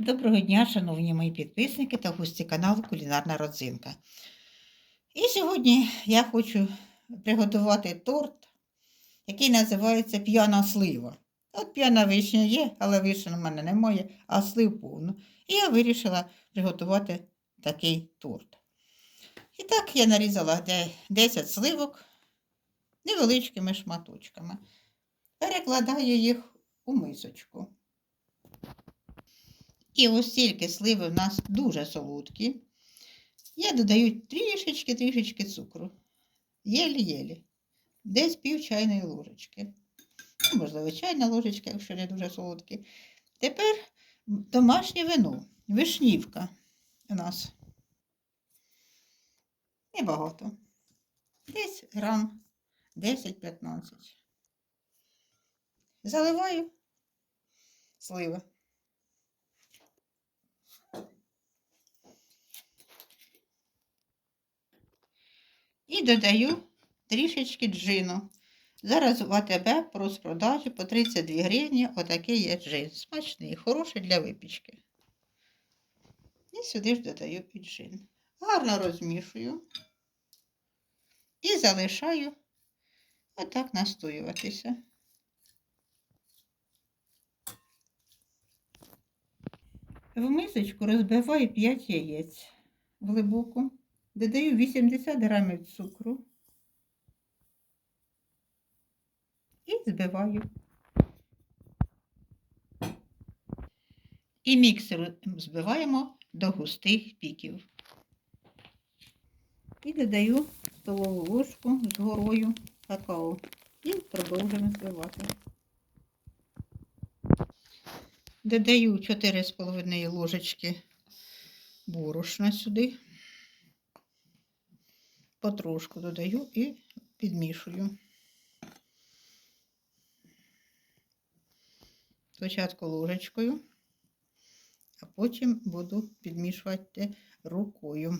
Доброго дня, шановні мої підписники та гості каналу Кулінарна родзинка. І сьогодні я хочу приготувати торт, який називається п'яна слива. От п'яна вишня є, але вишень у мене немає, а слив повно. І я вирішила приготувати такий торт. І так я нарізала 10 сливок невеличкими шматочками. Перекладаю їх у мисочку. І ось тільки сливи в нас дуже солодкі. Я додаю трішечки-трішечки цукру. Єлі-єлі. Десь пів чайної ложечки. Ну, Можливо, чайна ложечка, якщо не дуже солодкі. Тепер домашнє вино. Вишнівка у нас. Небагато. Десь грам 10-15. Заливаю сливи. І додаю трішечки джину. Зараз в АТБ по розпродажі по 32 гривні отакий є джин. Смачний, хороший для випічки. І сюди ж додаю і джин. Гарно розмішую і залишаю отак настоюватися. В мисочку розбиваю 5 яєць глибоко. Додаю 80 грамів цукру і збиваю. І міксер збиваємо до густих піків. І додаю столову ложку з горою какао. І продовжуємо збивати. Додаю 4,5 ложечки борошна сюди потрошку додаю і підмішую. Спочатку ложечкою, а потім буду підмішувати рукою.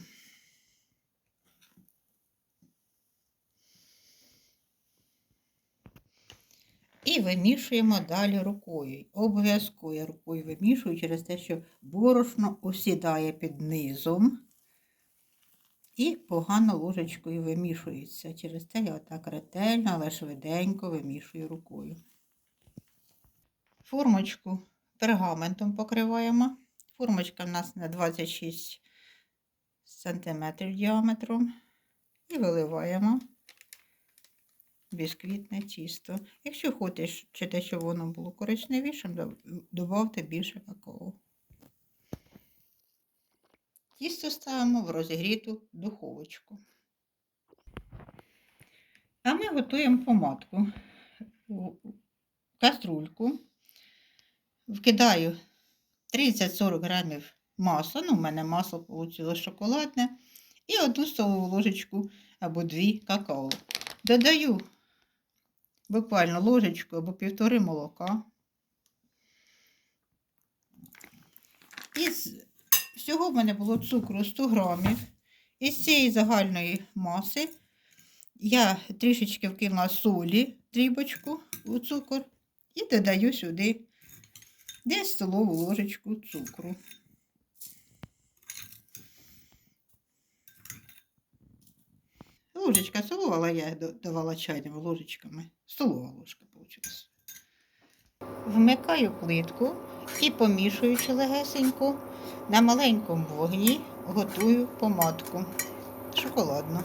І вимішуємо далі рукою. Обов'язково я рукою вимішую через те, що борошно осідає під низом і погано ложечкою вимішується. Через те я так ретельно, але швиденько вимішую рукою. Формочку пергаментом покриваємо. Формочка в нас на 26 см діаметром. І виливаємо бісквітне тісто. Якщо хочете, щоб воно було коричневішим, додавте більше какао. Тісто ставимо в розігріту духовочку. А ми готуємо помадку. Каструльку вкидаю 30-40 грамів масла, ну, в мене масло вийшло шоколадне, і одну столову ложечку або дві какао. Додаю буквально ложечку або півтори молока. І Всього в мене було цукру 100 грамів. Із цієї загальної маси я трішечки вкинула солі, дрібочку у цукор, і додаю сюди десь столову ложечку цукру. Ложечка столова, але я давала чайними ложечками. Столова ложка вийшла. Вмикаю плитку і помішуючи легесенько. На маленькому вогні готую помадку шоколадну.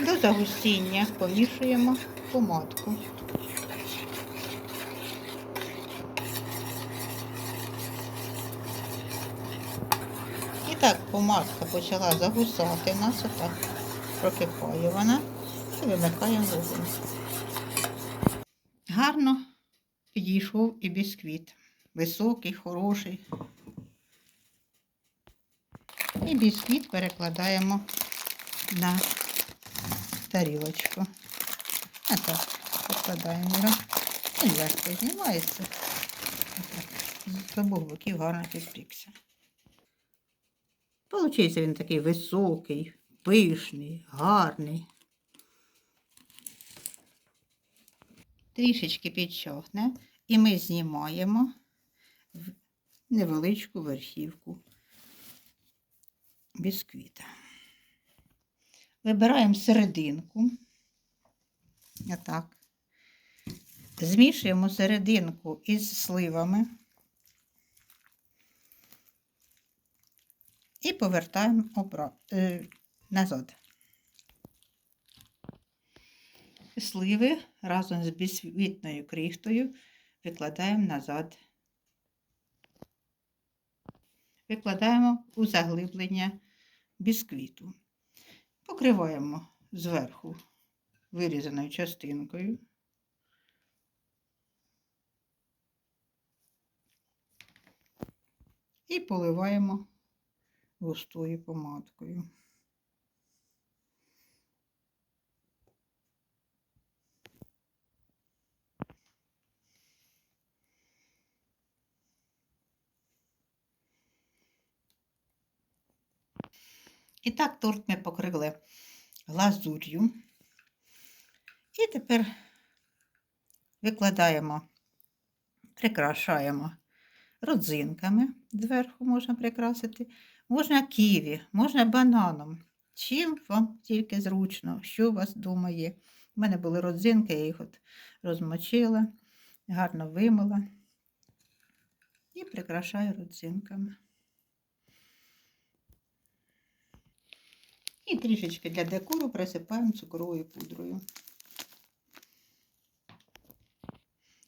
До загустіння помішуємо помадку. І так помадка почала загусати нас, отак прокипає вона і вимикаємо вогонь. Гарно підійшов і бісквіт. Високий, хороший. І бісквіт перекладаємо на тарілочку. А так, покладаємо його. Він легко знімається. З обох боків гарно підпікся. Получився він такий високий, пишний, гарний. Трішечки підчохне. І ми знімаємо в- невеличку верхівку бісквіта. Вибираємо серединку. Отак. Змішуємо серединку із сливами і повертаємо е, назад. Сливи разом з бісквітною крихтою викладаємо назад. Викладаємо у заглиблення бісквіту. Покриваємо зверху вирізаною частинкою. І поливаємо густою помадкою. І так торт ми покрили глазур'ю. І тепер викладаємо, прикрашаємо родзинками. Зверху можна прикрасити. Можна ківі, можна бананом. Чим вам тільки зручно, що у вас вдома є. У мене були родзинки, я їх от розмочила, гарно вимила і прикрашаю родзинками. І трішечки для декору присипаємо цукровою пудрою.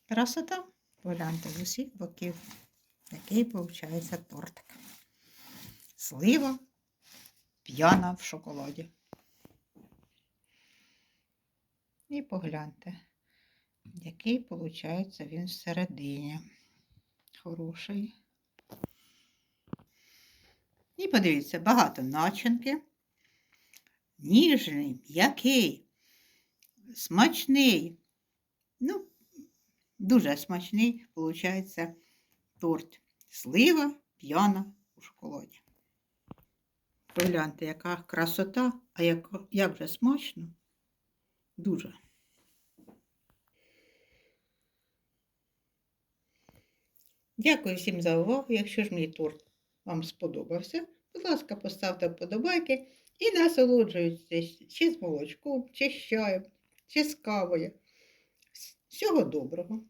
Красота, погляньте з усіх боків. Такий виходить тортик. Слива п'яна в шоколаді. І погляньте, який виходить він всередині. Хороший. І подивіться, багато начинки. Ніжний, м'який, смачний. Ну, дуже смачний, виходить, торт. Слива п'яна у шоколаді. Погляньте, яка красота, а як, як же смачно. Дуже. Дякую всім за увагу. Якщо ж мій торт вам сподобався, будь ласка, поставте вподобайки і насолоджуйтесь чи з молочком, чи з чаєм, чи з кавою. Всього доброго!